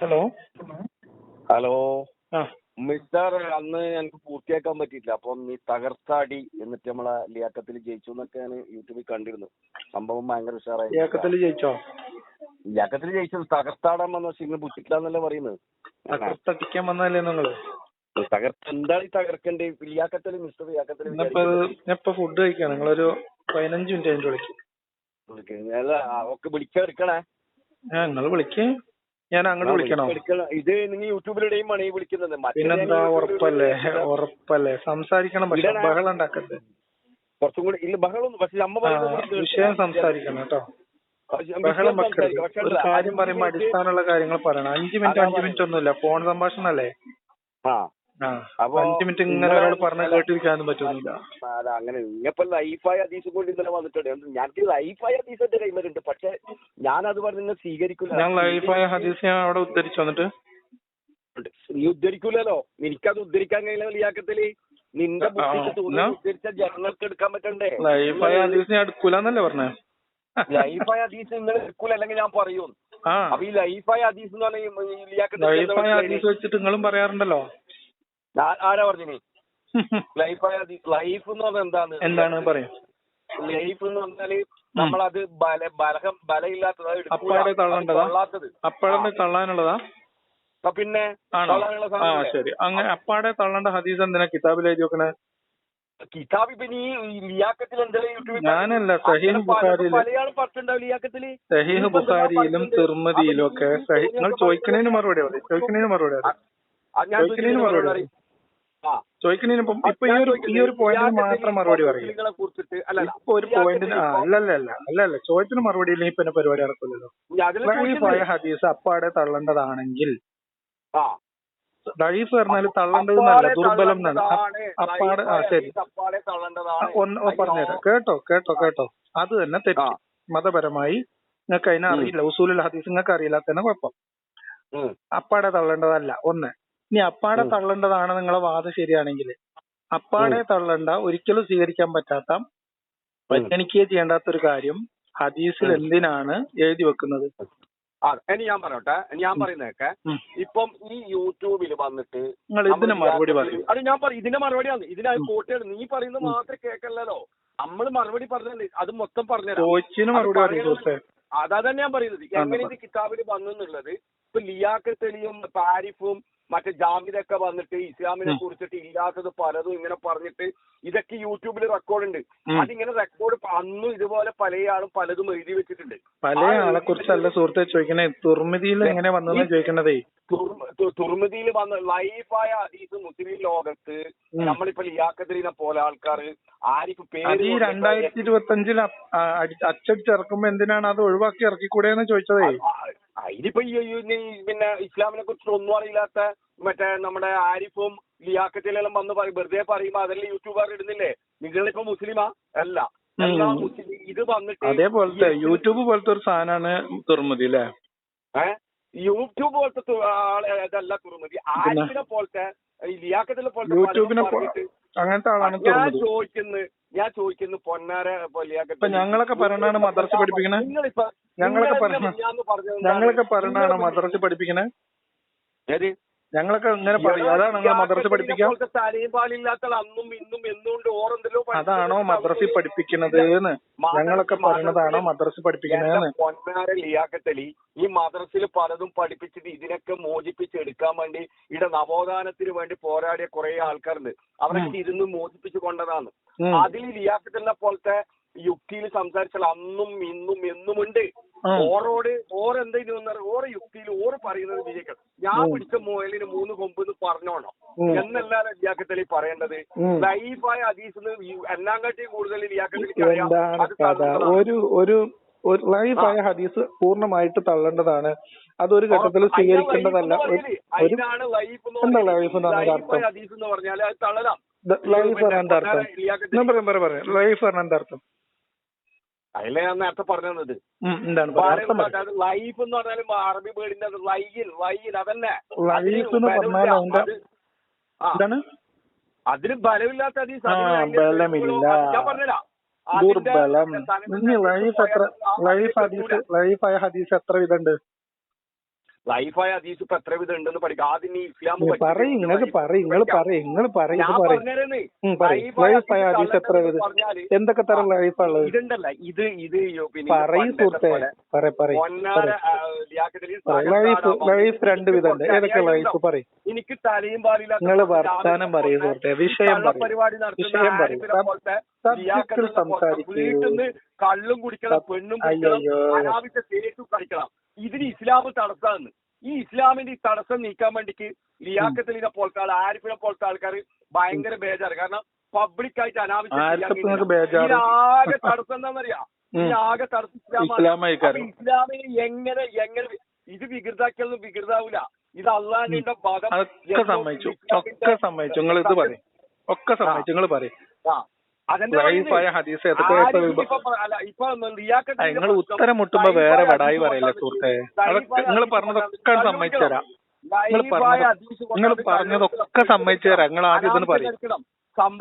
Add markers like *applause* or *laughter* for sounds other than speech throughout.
Hello. Hello. Mister അന്ന് എനിക്ക് പൂർത്തിയാക്കാൻ പറ്റിയില്ല അപ്പം നീ തകർത്താടി എന്നിട്ട് നമ്മളെ ലിയാക്കത്തിൽ ജയിച്ചു എന്നൊക്കെ ഞാൻ യൂട്യൂബിൽ കണ്ടിരുന്നു. സംഭവം ഭയങ്കര ഉഷാറായി. ലിയാക്കത്തിൽ ജയിച്ചോ? ലിയാക്കത്തിൽ ജയിച്ചത് തകർത്താടാൻ വന്ന പക്ഷെ ഇങ്ങനെ ബുദ്ധിട്ടില്ലാന്നല്ലേ പറയുന്നത്. തകർത്തടിക്കാൻ വന്നതല്ലേ നിങ്ങൾ? തകർത്ത് എന്താണ് ഈ തകർക്കണ്ടേ? ലിയാക്കത്തിൽ മിസ്റ്റർ ലിയാക്കത്തിൽ ഞാൻ ഇപ്പൊ ഫുഡ് കഴിക്കാം. നിങ്ങളൊരു പതിനഞ്ച് മിനിറ്റ് കഴിഞ്ഞിട്ട് വിളിക്കും. ഒക്കെ വിളിച്ചെടുക്കണേ ആ നിങ്ങൾ വിളിക്കേ. ഞാൻ അങ്ങോട്ട് വിളിക്കണോ. ഇത് നിങ്ങൾ യൂട്യൂബിലൂടെയും ആണ് വിളിക്കുന്നത് പിന്നെന്താ ഉറപ്പല്ലേ? ഉറപ്പല്ലേ? സംസാരിക്കണം പക്ഷെ. ബഹളം ഉണ്ടാക്കരുത്. കുറച്ചും കൂടി ഇല്ല ബഹളം പക്ഷെ അമ്മ പറയുന്നത് വിഷയം സംസാരിക്കണം കേട്ടോ. ബഹളം വെക്കരുത്. ഒരു കാര്യം പറയുമ്പോ അടിസ്ഥാനമുള്ള കാര്യങ്ങൾ പറയണം. അഞ്ച് മിനിറ്റ് അഞ്ചു മിനിറ്റ് ഒന്നുമില്ല. ഫോൺ പറ്റുന്നില്ല അല്ല അങ്ങനെ ഇങ്ങപ്പോ ലൈഫായ ഹദീസ് കൊണ്ട് ഇന്നലെ വന്നിട്ടുണ്ട്. ഞാൻ ലൈഫായ ഹദീസ് എന്റെ കൈമലുണ്ട് പക്ഷെ ഞാൻ അത് പറഞ്ഞ് നിങ്ങൾ സ്വീകരിക്കില്ല ഞാൻ ലൈഫായ ഹദീസ് ഞാൻ അവിടെ ഉദ്ധരിച്ചു വന്നിട്ട് നീ ഉദ്ധരിക്കൂലല്ലോ. എനിക്കത് ഉദ്ധരിക്കാൻ കഴിയില്ല വലിയാക്കത്തിൽ നിന്റെ ബുദ്ധിക്ക് തോന്നി ഉദ്ധരിച്ച ജനങ്ങൾക്ക് എടുക്കാൻ പറ്റണ്ടേ? ലൈഫായ ഹദീസ് ഞാൻ എടുക്കൂലെന്നല്ലേ പറഞ്ഞേ? ലൈഫായ ഹദീസ് നിങ്ങൾ എടുക്കൂല അല്ലെങ്കിൽ ഞാൻ പറയൂ. അപ്പൊ ഈ ലൈഫായ ഹദീസ് എന്ന് പറഞ്ഞാൽ വെച്ചിട്ട് നിങ്ങളും പറയാറുണ്ടല്ലോ. ആരാ പറഞ്ഞു ലൈഫ് ലൈഫ് എന്ന് പറഞ്ഞാൽ എന്താണ് എന്താണ് പറയാ? ലൈഫ് എന്ന് പറഞ്ഞാൽ നമ്മളത് ബല ബലഹം ബലമില്ലാത്തത്. അപ്പാടെ തള്ളാനുള്ളതാ? പിന്നെ? ശരി. അങ്ങനെ അപ്പാടെ തള്ളേണ്ട ഹദീസ് എന്തിനാ കിതാബിൽ എഴുതി വെക്കണേ? കിതാബ് ഇപ്പൊ നീ ലിയാക്കത്തിൽ എന്തെങ്കിലും ഞാനല്ല, സഹീഹ് ബുഖാരിയിൽ. സഹീഹ് ബുഖാരിയിലും? തിർമതിയിലും ഒക്കെ നിങ്ങൾ ചോദിക്കണതിന് മറുപടി പറയും. ചോദിക്കണതിന് മറുപടി ചോദിക്കുന്നതിന് മറുപടി ചോദിക്കണതിന് ഇപ്പം ഈ ഒരു ഈ ഒരു പോയിന്റിന് മാത്രം മറുപടി പറയും ഇപ്പൊ ഒരു പോയിന്റിന് അല്ലല്ല അല്ല അല്ല അല്ല ചോദ്യത്തിന് മറുപടി ഇല്ലെങ്കിൽ പിന്നെ പരിപാടി നടക്കില്ലല്ലോ. ഞാൻ അതിൽ ഹദീസ് അപ്പാടെ തള്ളേണ്ടതാണെങ്കിൽ പറഞ്ഞാൽ പറഞ്ഞാൽ തള്ളേണ്ടതെന്നല്ല അപ്പാടെ ദുർബലം എന്നാണ്. അപ്പാടെ ആ ശരി. ഒന്ന് പറഞ്ഞുതരാം കേട്ടോ കേട്ടോ കേട്ടോ. അത് തന്നെ തെറ്റി. മതപരമായി നിങ്ങൾക്ക് അതിനെ അറിയില്ല. ഉസൂലുൽ ഹദീസ് നിങ്ങൾക്ക് അറിയില്ലാത്തന്നെ കുഴപ്പം അപ്പാടെ തള്ളേണ്ടതല്ല. ഒന്ന് ഇനി അപ്പാടെ. തള്ളേണ്ടതാണ് നിങ്ങളെ വാദം ശരിയാണെങ്കിൽ. അപ്പാടെ തള്ളണ്ട ഒരിക്കലും സ്വീകരിക്കാൻ പറ്റാത്ത പരിഗണിക്കുകയും ചെയ്യേണ്ടാത്ത ഒരു കാര്യം ഹദീസിൽ എന്തിനാണ് എഴുതി വെക്കുന്നത്? ആ ഇനി ഞാൻ പറയട്ടെ. ഞാൻ പറയുന്നതൊക്കെ ഉം. ഇപ്പം ഈ യൂട്യൂബിൽ വന്നിട്ട് നിങ്ങൾ ഇതിന് മറുപടി പറയും. അത് ഞാൻ പറയും ഇതിന്റെ മറുപടിയാണ് ഇതിനായി. കോട്ടയാണ് നീ പറയുന്നത് മാത്രം കേക്കല്ലോ നമ്മൾ മറുപടി പറഞ്ഞല്ലേ അത് മൊത്തം പറഞ്ഞു അത് തന്നെ ഞാൻ പറയുന്നത്. എങ്ങനെ. ഇത് കിതാബിൽ വന്നു എന്നുള്ളത് ഇപ്പൊ ലിയാക്കത്തലിയും താരിഫും മറ്റേ ജാമിദൊക്കെ വന്നിട്ട് ഇസ്ലാമിനെ കുറിച്ചിട്ട് ഇല്ലാത്തത് പലതും ഇങ്ങനെ പറഞ്ഞിട്ട് ഇതൊക്കെ യൂട്യൂബിൽ റെക്കോർഡ് ഉണ്ട്. അതിങ്ങനെ റെക്കോർഡ് അന്നും ഇതുപോലെ പല ആളും പലതും എഴുതി വെച്ചിട്ടുണ്ട്. പല ആളെ കുറിച്ചല്ല സുഹൃത്തെ ചോദിക്കണേ. തുർമിതിയിൽ എങ്ങനെ വന്നെന്ന് ചോദിക്കണതേ? തുർമിതിയിൽ വന്ന ലൈഫായ ഹദീസ് മുസ്ലിം ലോകത്ത്. നമ്മളിപ്പോ ലിയാക്കത്തിനെ പോലെ ആൾക്കാർ ആരിപ്പ് പേര് ഈ രണ്ടായിരത്തി ഇരുപത്തി അഞ്ചിൽ അച്ചടിച്ചിറക്കുമ്പോ എന്തിനാണ് അത് ഒഴിവാക്കി ഇറക്കിക്കൂടെന്ന് ചോദിച്ചതേ? ആ, ഈ പിന്നെ ഇസ്ലാമിനെ കുറിച്ച് ഒന്നും അറിയില്ലാത്ത മറ്റേ നമ്മുടെ ആരിഫും ലിയാക്കത്തിലെല്ലാം വന്ന് പറയും വെറുതെ പറയുമ്പോ അതെല്ലാം യൂട്യൂബാർ ഇടുന്നില്ലേ? നിങ്ങളിപ്പോ മുസ്ലിമാ? അല്ല. ഇത് വന്നിട്ട് അതേപോലത്തെ യൂട്യൂബ് പോലത്തെ ഒരു സാധനമാണ് തുറമുതി അല്ലേ? യൂട്യൂബ് പോലത്തെ ഇതല്ല തുറമുതി ആരിഫിനെ പോലത്തെ ലിയാക്കത്തിലെ പോലത്തെ യൂട്യൂബിനെ അങ്ങനത്തെ ആളാണ് ഞാൻ ചോദിക്കുന്നത് ചോദിക്കുന്നു ഞാൻ ചോദിക്കുന്നു പൊന്നാര ലിയാക്കത്ത് ഞങ്ങളൊക്കെ പറയണാണ് മദ്രസ പഠിപ്പിക്കണേ? നിങ്ങളിപ്പോ ഞങ്ങളൊക്കെ എന്താണ്? ഞങ്ങളൊക്കെ പറഞ്ഞാണ് മദ്രസ പഠിപ്പിക്കണേ? ഞങ്ങളൊക്കെ ഇങ്ങനെ പറയും. അതാണ് നിങ്ങൾ മദ്രസ പഠിപ്പിക്കാം അന്നും ഇന്നും ഓറെന്തല്ലോ അതാണോ മദ്രസ പഠിപ്പിക്കണത് എന്ന് ഞങ്ങളൊക്കെ പറഞ്ഞതാണോ മദ്രസ പഠിപ്പിക്കണേന്ന് പൊന്നാര ലിയാക്കത്തലി ഈ മദ്രസിൽ പലതും പഠിപ്പിച്ചിട്ട് ഇതിനൊക്കെ മോചിപ്പിച്ചെടുക്കാൻ വേണ്ടി ഇവിടെ നവോത്ഥാനത്തിന് വേണ്ടി പോരാടിയ കുറെ ആൾക്കാരുണ്ട്. അവരൊക്കെ ഇരുന്ന് മോചിപ്പിച്ചു കൊണ്ടതാണ്. അതിൽ ലിയാക്കത്തലിനെ പോലത്തെ യുക്തിയിൽ സംസാരിച്ചാൽ അന്നും ഇന്നും എന്നുമുണ്ട്. ഓറോട് ഓർ എന്തെങ്കിലും ഓരോ യുക്തിയിൽ ഓറ് പറയുന്നത് വിജയിക്കണം. ഞാൻ. പിടിച്ച മുയലിന് മൂന്ന് കൊമ്പ് എന്ന് പറഞ്ഞോണം. എന്നല്ലാതെ ലിയാക്കത്തലി പറയേണ്ടത്. ലൈഫായ അതീസിന് എല്ലാം കാട്ടിയും കൂടുതൽ തള്ളുന്നതാണ്. ഒരു ഒരു ലൈഫായ ഹദീസ് പൂർണമായിട്ട് തള്ളേണ്ടതാണ്. അതൊരു ഘട്ടത്തിൽ സ്വീകരിക്കേണ്ടതല്ല. ലൈഫ് ലൈഫ് എന്താ പറഞ്ഞാൽ ലൈഫ് എന്നാണ് അർത്ഥം? എന്താ അർത്ഥം. ഞാൻ പറയാം പറയാം പറയാം. ലൈഫ് പറഞ്ഞാൽ എന്താ അർത്ഥം? അതിലെ ഞാൻ നേരത്തെ പറഞ്ഞു തന്നത് എന്താണ് ലൈഫ് എന്ന് പറഞ്ഞാലും അറബി വേർഡിന്റെ ലൈൽ ലൈൻ അതന്നെ. ലൈഫ് എന്ന് പറഞ്ഞാൽ എന്താണ്? അതിന് ബലമില്ലാത്ത ബലമില്ല. ദുർബലം. ലൈഫ് എത്ര ലൈഫ് ഹദീസ് ലൈഫായ ഹദീസ് എത്ര വിധമുണ്ട്? ലൈഫായ ഹദീസ് ഇപ്പൊ എത്ര വിധം ഉണ്ടെന്ന് പഠിക്കും. ആദ്യം ഈ ഇസ്ലാം പറയും നിങ്ങൾ പറയും നിങ്ങൾ. പറയും നിങ്ങൾ പറയും പറഞ്ഞാൽ എന്തൊക്കെ തരം ലൈഫാണ് ഇതുണ്ടല്ല ഇത് ഇത് പറയും സുഹൃത്തെ ലൈഫ് രണ്ട് വിധമുണ്ട് കുറച്ച് ഏതൊക്കെ ലൈഫ്? പറയും. എനിക്ക് തലയും പാലില്ലാത്ത നിങ്ങൾ വർത്താനം പറയും സുഹൃത്തെ വിഷയം പരിപാടി വിഷയം പറയും. സംസാരിക്കൂ. കള്ളും കുടിക്കണം പെണ്ണും. അനാവശ്യ തേറ്റും കളിക്കണം. ഇതിന് ഇസ്ലാം തടസ്സമാണ് ഈ ഇസ്ലാമിന്റെ ഈ തടസ്സം നീക്കാൻ വേണ്ടിക്ക് ലിയാക്കത്തലിനെ പോലത്തെ ആൾ ആരിഫിനെ പോലത്തെ ആൾക്കാർ ഭയങ്കര ബേജാറ്. കാരണം പബ്ലിക് ആയിട്ട് അനാവശ്യം? ഇതിനാകെ തടസ്സം എന്താണെന്നറിയാം ഈ ആകെ തടസ്സം ഇസ്ലാമാണ്. ഇസ്ലാമിനെ എങ്ങനെ എങ്ങനെ ഇത് വികൃതാക്കിയാലൊന്നും വികൃതാവൂല. ഇത് അള്ളാഹിന്റെ ഭാഗം ഒക്കെ സമ്മതിച്ചു. ഒക്കെ സമ്മതിച്ചു. നിങ്ങൾ ഇത് പറയും. ഒക്കെ സമ്മതിച്ചു. നിങ്ങൾ പറയും. നിങ്ങൾ ഉത്തരം മുട്ടുമ്പോ വേറെ വടായി പറയില്ല സുഹൃത്തെ? അതൊക്കെ നിങ്ങൾ പറഞ്ഞതൊക്കെ സമ്മതിച്ചു തരാം. നിങ്ങൾ പറഞ്ഞത് നിങ്ങൾ പറഞ്ഞതൊക്കെ സമ്മതിച്ചു തരാം. നിങ്ങൾ ആദ്യം ഇതൊന്ന് പറയും.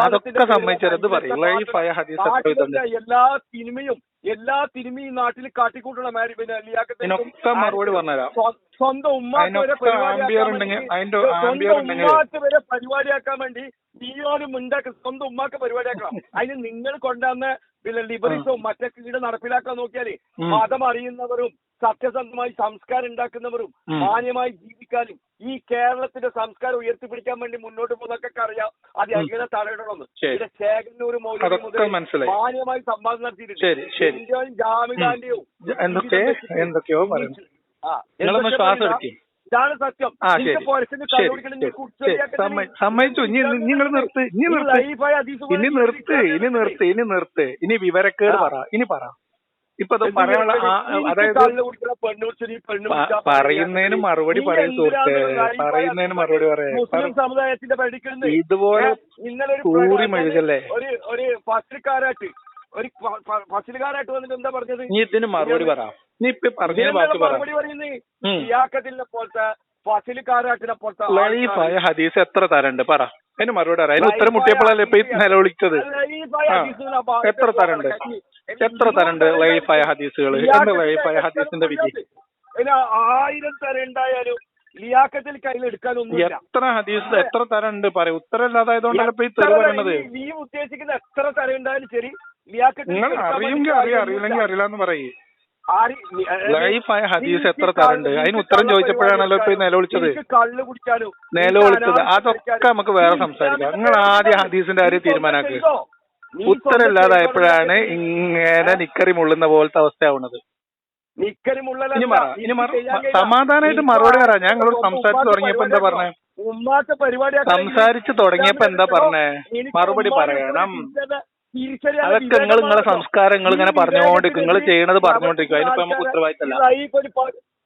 അതൊക്കെ സമ്മതിച്ചു തരാം. ഇത് പറയും. ലൈഫായ ഹദീസ് എല്ലാ സിനിമയും എല്ലാ സിനിമയും നാട്ടിൽ കാട്ടിക്കൂട്ടണ മാരി പിന്നെ ലിയാഖത്തിന്റെ ഇതിനൊക്കെ മറുപടി പറഞ്ഞുതരാം. സ്വ- സ്വന്തം ഉമ്മാക്ക് വരെ പരിപാടിയാക്കാൻ വേണ്ടി- ഉണ്ടെങ്കിൽ- പരിപാടിയാക്കാൻ വേണ്ടി നീയോനും മുണ്ടാക്ക സ്വന്തം ഉമ്മാക്ക് പരിപാടിയാക്കണം. *laughs* അതിന് നിങ്ങൾ കൊണ്ടുവന്ന പിന്നെ ലിബറിസവും മറ്റേ കീട് നടപ്പിലാക്കാൻ നോക്കിയാൽ മതം അറിയുന്നവരും സത്യസന്ധമായി സംസ്കാരം ഉണ്ടാക്കുന്നവരും. മാന്യമായി ജീവിക്കാനും ഈ കേരളത്തിന്റെ സംസ്കാരം ഉയർത്തിപ്പിടിക്കാൻ വേണ്ടി മുന്നോട്ട് പോകുന്നതൊക്കെ അറിയാം. അത്. എങ്ങനെ തടയണമെന്ന്. ശരി. ഇവിടെ മൗലവി അതൊക്കെ മുതൽ. മാന്യമായി സംവാദം നടത്തിയിട്ടുണ്ട്. ഇന്ത്യയും ജാമിദാന്റെയും എന്തൊക്കെയോ ആ, എന്തൊക്കെ ഇതാണ് സത്യം. സമ്മതിച്ചു നിങ്ങൾ നിർത്ത്. ഇനി നിർത്ത്. ഇനി നിർത്ത്. ഇനി നിർത്ത്. ഇനി നിർത്ത്. ഇനി വിവരക്കേട്. പറ. ഇനി പറ. ഇപ്പൊ പറയാനുള്ള അതായത് പറയുന്നതിന് മറുപടി പറയും സുഹൃത്തെ. പറയുന്നതിന് മറുപടി പറയാം. മുസ്ലിം സമുദായത്തിന്റെ പഠിക്കുന്നത് ഇതുപോലെ ഇന്നലെ ഒരു കൂറി പ്രകടനം മെഴുകല്ലേ? ഒരു ഒരു ഫസ്റ്റിൽക്കാരായിട്ട് ഒരു ഫസിലുകാരായിട്ട് വന്നിട്ട് എന്താ പറഞ്ഞത്? നീ ഇതിന് മറുപടി പറ. നീ ഇപ്പൊ പറഞ്ഞ വാക്ക് മറുപടി പറയുന്നത്. ഇയാക്കത്തിനെ പോലത്തെ ഫസിലിക്കാരാട്ടിനെ പോലത്തെ ലൈഫായ ഹദീസ് എത്ര തരണ്ട്? പറ. അതിന് മറുപടി പറ. അതിന് ഉത്തരം മുട്ടിയപ്പോഴല്ലേ ഇപ്പൊ നിലവിളിച്ചത്. എത്ര തരണ്ട്? എത്ര തരണ്ട് ലൈഫായ ഹദീസുകൾ എന്താ ലൈഫായ ഹദീസിന്റെ വിധി? ആയിരം തരം ഉണ്ടായാലും ലിയാക്കത്തിൽ കയ്യിൽ എത്ര ഹദീസ് എത്ര തരണ്ട്? പറയും. ഉത്തരം ഇല്ലാതായതുകൊണ്ടല്ലേ ഇപ്പൊ ഈ തെറി പറയണത്? നീ- ഉദ്ദേശിക്കുന്ന എത്ര തരം ഉണ്ടായാലും ശരി നിങ്ങൾ എടുക്കാൻ അറിയുമെങ്കിൽ വേണ്ടി അറിയാം അറിയില്ലെങ്കിൽ അറിയില്ല എന്ന് പറയേ. ആരി- നീ- അതായത് ലൈഫായ ഹദീസ് എത്ര തരണ്ട്? അതിന് ഉത്തരം ചോദിച്ചപ്പോഴാണല്ലോ ഇപ്പൊ നിലവിളിച്ചത്. നിലവിളിച്ചത്. അതൊക്കെ നമുക്ക് വേറെ സംസാരിക്കാം. നിങ്ങൾ ആദ്യം ഹദീസിന്റെ കാര്യം തീരുമാനാക്കുക ഉത്തരമില്ലാതായപ്പോഴാണ്? ഇങ്ങനെ നിക്കറി മുള്ളുന്ന പോലത്തെ അവസ്ഥയാവുന്നത്. സമാധാനമായിട്ട് മറുപടി പറയാം ഞാൻ നിങ്ങളോട് സംസാരിച്ചു തുടങ്ങിയപ്പോ എന്താ പറഞ്ഞേ? സംസാരിച്ച് തുടങ്ങിയപ്പോ എന്താ പറഞ്ഞേ? മറുപടി പറയണം അതൊക്കെ നിങ്ങൾ നിങ്ങളെ സംസ്കാരം നിങ്ങൾ ഇങ്ങനെ പറഞ്ഞുകൊണ്ടിരിക്കും. നിങ്ങൾ ചെയ്യണത് പറഞ്ഞുകൊണ്ടിരിക്കും. അതിനിപ്പോ നമുക്ക് ഉത്തരവാദിത്തമല്ല ഒരു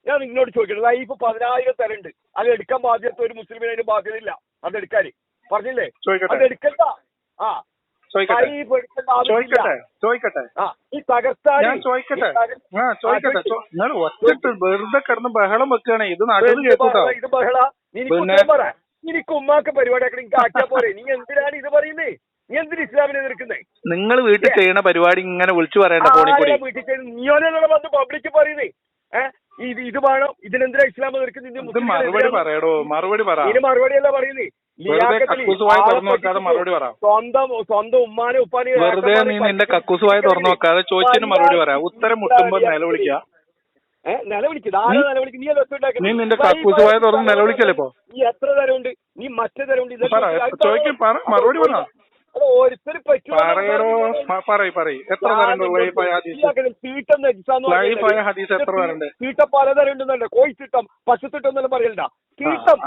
ഞാൻ നിങ്ങളോട് ചോദിക്കട്ടെ ലൈഫ് പതിനായിരം തരണ്ട്. അത് എടുക്കാൻ ബാധ്യത ഒരു മുസ്ലിമിന് അതിന് ബാധ്യത ഇല്ല അത് എടുക്കാൻ പറഞ്ഞില്ലേ? അത് എടുക്കണ്ട. ആ. ചോദിക്കട്ടെ. ചോദിക്കട്ടെ. ഈ തകർത്താൻ ഞാൻ ചോദിക്കട്ടെ. ആ ചോദിക്കട്ടെ. നിങ്ങൾ ഒറ്റട്ട് വെറുതെ കിടന്ന് ബഹളം വെക്കുകയാണ്. ഇത് നാട്ടിൽ കേട്ടോ ഇത് ബഹള. ഉത്തരം ഉമ്മാക്ക് പരിപാടി ആക്കണം നിനക്ക് ആക്കിയാ പോരെ. നീ എന്തിനാണ് ഇത് പറയുന്നേ? നീ എന്തിന് ഇസ്ലാമിനെ എതിർക്കുന്നേ? നിങ്ങൾ വീട്ടിൽ ചെയ്യണ പരിപാടി ഇങ്ങനെ വിളിച്ചു പറയണ്ട ഫോണിൽ കൂടി. വീട്ടിൽ ചെന്ന് നീയോനെന്നുള്ള വന്ന് പബ്ലിക് പറയുന്നേ. ഇത് ഇത് വേണം. ഇതിനെന്തിനാ ഇസ്ലാം എതിർക്കുന്നത് മറുപടി പറയടോ മറുപടി പറ. ഇതിന് മറുപടി അല്ല പറയുന്നേ. സ്വന്തം സ്വന്തം ഉമ്മാനെ ഉപ്പാനെ വെറുതെ നീ നിന്റെ കക്കൂസുമായി തുറന്നു നോക്കാതെ ചോദിച്ചതിന് മറുപടി പറയാ. ഉത്തരം മുട്ടുമ്പോ നിലവിളിക്കുക. നീ നിന്റെ കക്കൂസുമായി തുറന്ന് നിലവിളിക്കല്ലേ ഇപ്പൊ? നീ എത്ര തരമുണ്ട് നീ മറ്റേ തരമുണ്ട് ഇതൊക്കെ ചോദിക്കും പറ. മറുപടി പറ. തീട്ടം പലതരം ഉണ്ടെന്നല്ല കോഴി തീട്ടം പശുത്തിട്ടം എന്നെല്ലാം പറയണ്ട തീട്ടം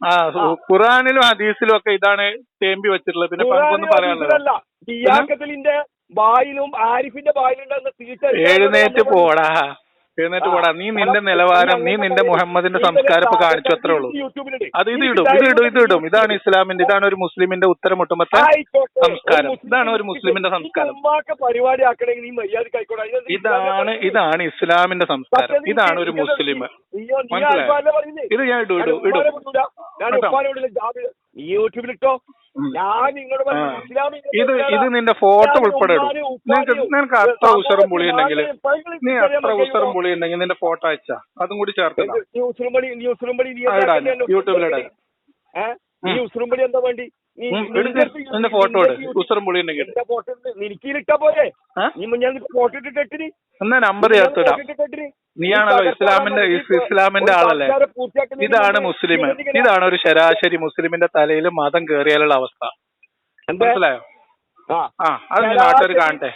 ആ, ഖുറാനിലും ഹദീസിലും ഒക്കെ ഇതാണ് തേമ്പി വെച്ചിട്ടുള്ളത്. പിന്നെ പങ്കൊന്നും പറയാനുള്ളത് ബായിലും ആരിഫിന്റെ ബായിലുണ്ടാകുന്ന തീട്ട എഴുന്നേറ്റ് പോടാ. എഴുന്നേറ്റ് പോടാ നീ നിന്റെ നിലവാരം നീ നിന്റെ മുഹമ്മദിന്റെ സംസ്കാരം ഇപ്പൊ കാണിച്ചു അത്രേ ഉള്ളൂ അത് ഇത് ഇടും ഇത് ഇടും ഇത് ഇടും ഇതാണ് ഇസ്ലാമിന്റെ ഇതാണ് ഒരു മുസ്ലിമിന്റെ ഉത്തരം മുട്ടുമ്പത്തെ സംസ്കാരം. ഇതാണ് ഒരു മുസ്ലിമിന്റെ സംസ്കാരം. ഇതാണ് ഇതാണ് ഇസ്ലാമിന്റെ സംസ്കാരം ഇതാണ് ഒരു മുസ്ലിം മനസ്സിലായി? ഇത് ഞാൻ ഇടും ഇടും ഇടും നീ യൂട്യൂബിലിട്ടോ ഉം. ഞാൻ നിങ്ങളോട് ഇത്. ഇത് നിന്റെ ഫോട്ടോ ഉൾപ്പെടെ നിനക്ക് അത്ര ഉസറും പുളി ഉണ്ടെങ്കിൽ നീ അത്ര? ഉസറും പുളി ഉണ്ടെങ്കിൽ നിന്റെ ഫോട്ടോ അയച്ചാ അതും കൂടി ചേർത്ത് യൂട്യൂബിലിടാ ഈ ഉസറും ഇടാം. എന്താ വേണ്ടി നിന്റെ ഫോട്ടോ നിനക്കിലിട്ടാ പോരെ? നീ ഫോട്ടോ ഇട്ടിട്ടിന് എന്നാ നമ്പർ ചേർത്തിടാം നീയാണല്ലോ ഇസ്ലാമിന്റെ ഇസ് ഇസ്ലാമിന്റെ ആളല്ലേ? ഇതാണ് മുസ്ലിം ഇതാണ് ഒരു ശരാശരി മുസ്ലിമിന്റെ തലയിൽ മതം കേറിയാലുള്ള അവസ്ഥ. മനസ്സിലായോ? ആ. അത് നാട്ടുകാർ കാണട്ടെ.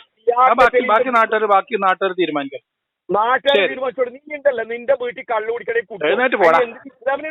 ബാക്കി ബാക്കി നാട്ടുകാർ ബാക്കി നാട്ടുകാർ തീരുമാനിക്കാം. നാട്ടുകാർ. തീരുമാനിച്ചോട് നീ ഉണ്ടല്ലോ. നിന്റെ വീട്ടിൽ കള്ളു കുടിക്കണേ കൂട്ടി പോടാ. ഇസ്ലാമിനെ